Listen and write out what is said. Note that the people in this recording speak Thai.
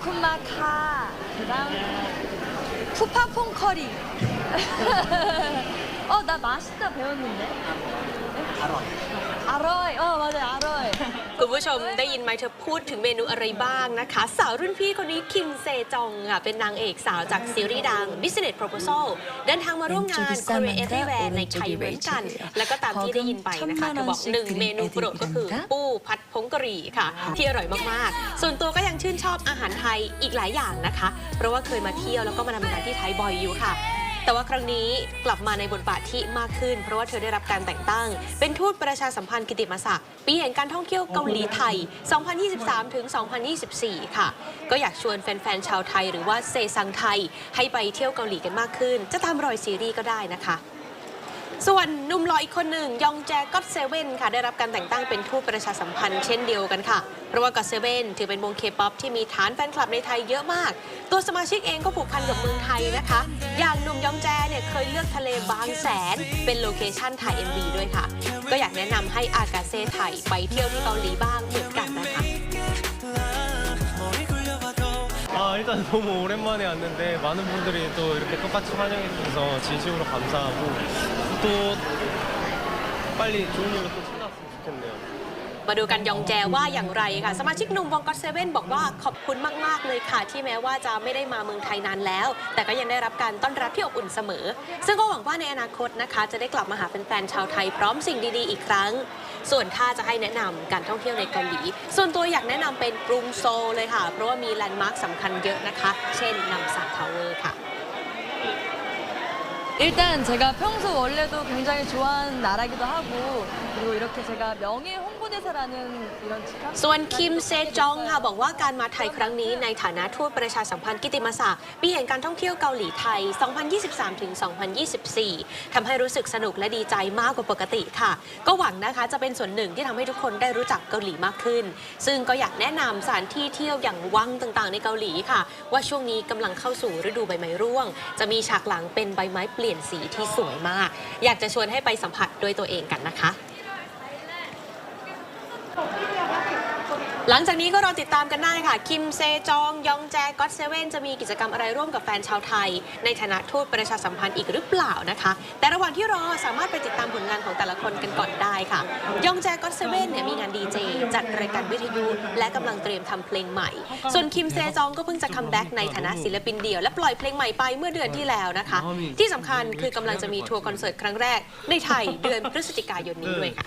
코쿤마 카 그다음 푸파퐁 커리. 어 나 맛있다 배웠는데. 아로이. 어 맞아요. 아로이 คุณผู้ชมได้ยินไหมเธอพูดถึงเมนูอะไรบ้างนะคะ สาวรุ่นพี่คนนี้คิมเซจองค่ะเป็นนางเอกสาวจากซีรีส์ดัง Business Proposal เดินทางมาร่วมงาน Korea Everywhere ในไทยเหมือนกัน แล้วก็ตามที่ได้ยินไปนะคะเธอบอกหนึ่งเมนูโปรดก็คือ ปูผัดผงกะหรี่ค่ะ ที่อร่อยมากๆ ส่วนตัวก็ยังชื่นชอบอาหารไทยอีกหลายอย่างนะคะ เพราะว่าเคยมาเที่ยวแล้วก็มาทำงานที่ไทยบ่อยอยู่ค่ะ แต่ว่าครั้งนี้กลับมาในบทบาทที่มากขึ้น เพราะว่าเธอได้รับการแต่งตั้ง เป็นทูตประชาสัมพันธ์กิติมศักดิ์ปีแห่งการท่องเที่ยวเกาหลีไทย 2023 ถึง 2024 ค่ะ ก็อยากชวนแฟนๆ ชาวไทย หรือว่าเซซังไทย ให้ไปเที่ยวเกาหลีกันมากขึ้น จะตามรอยซีรีส์ก็ได้นะคะ ส่วนนุ่มหล่ออีกคนหนึ่งยองแจก็ตเซเว่นค่ะได้รับการแต่งตั้งเป็นทูตประชาสัมพันธ์เช่นเดียวกันค่ะ เพราะว่าก็ตเซเว่นถือเป็นวงเคป๊อปที่มีฐานแฟนคลับในไทยเยอะมาก ตัวสมาชิกเองก็ผูกพันกับเมืองไทยนะคะ อย่างหนุ่มยองแจเนี่ยเคยเลือกทะเลบางแสน เป็นโลเคชั่นถ่าย MV ด้วยค่ะ ก็อยากแนะนำให้อากาเซ่ไทยไปเที่ยวที่เกาหลีบ้าง 너무 오랜만에 왔는데 많은 분들이 또 이렇게 똑같이 환영해 주셔서 진심으로 감사하고 또 빨리 좋은 일로 또 찾아왔으면 좋겠네요. มาดูกันยองแจว่าอย่างไรค่ะ สมาชิกหนุ่มวงก็เซเว่นบอกว่าขอบคุณมาก ๆ เลยค่ะ ที่แม้ว่าจะไม่ได้มาเมืองไทยนานแล้ว แต่ก็ยังได้รับการต้อนรับที่อบอุ่นเสมอ ซึ่งก็หวังว่าในอนาคตนะคะ จะได้กลับมาหาแฟนๆชาวไทยพร้อมสิ่งดี ๆ อีกครั้ง ส่วนถ้าจะให้แนะนำการท่องเที่ยวในเกาหลี ส่วนตัวอยากแนะนำเป็นกรุงโซลเลยค่ะ เพราะว่ามีแลนด์มาร์คสำคัญเยอะนะคะ เช่นนำซานทาวเวอร์ค่ะ 일단 제가 평소 원래도 굉장히 좋아하는 나라기도 하고 그리고 이렇게 제가 명예 홍 ส่วนคิมเซจองค่ะบอกว่าการมาไทยครั้งนี้ในฐานะทูตประชาสัมพันธ์กิติมศักดิ์ปีแห่งการท่องเที่ยวเกาหลีไทย 2023-2024 ทำให้รู้สึกสนุกและดีใจมากกว่าปกติค่ะ ก็หวังนะคะจะเป็นส่วนหนึ่งที่ทำให้ทุกคนได้รู้จักเกาหลีมากขึ้น ซึ่งก็อยากแนะนำสถานที่เที่ยวอย่างวังต่างๆ ในเกาหลีค่ะ ว่าช่วงนี้กำลังเข้าสู่ฤดูใบไม้ร่วง จะมีฉากหลังเป็นใบไม้เปลี่ยนสีที่สวยมาก อยากจะชวนให้ไปสัมผัสด้วยตัวเองกันนะคะ หลังจากนี้ก็รอติดตามกันได้ค่ะ คิมเซจอง ยองแจก็อตเซเว่นจะมีกิจกรรมอะไรร่วมกับแฟนชาวไทย ในฐานะทูตประชาสัมพันธ์อีกหรือเปล่านะคะ แต่ระหว่างที่รอสามารถไปติดตามผลงานของแต่ละคนกันก่อนได้ค่ะ ยองแจก็อตเซเว่นเนี่ยมีงานดีเจจัดรายการวิทยุ และกำลังเตรียมทำเพลงใหม่ ส่วนคิมเซจองก็เพิ่งจะคัมแบ็กในฐานะศิลปินเดี่ยวและปล่อยเพลงใหม่ไปเมื่อเดือนที่แล้วนะคะ ที่สำคัญคือกำลังจะมีทัวร์คอนเสิร์ตครั้งแรกในไทยเดือนพฤศจิกายนนี้ด้วยค่ะ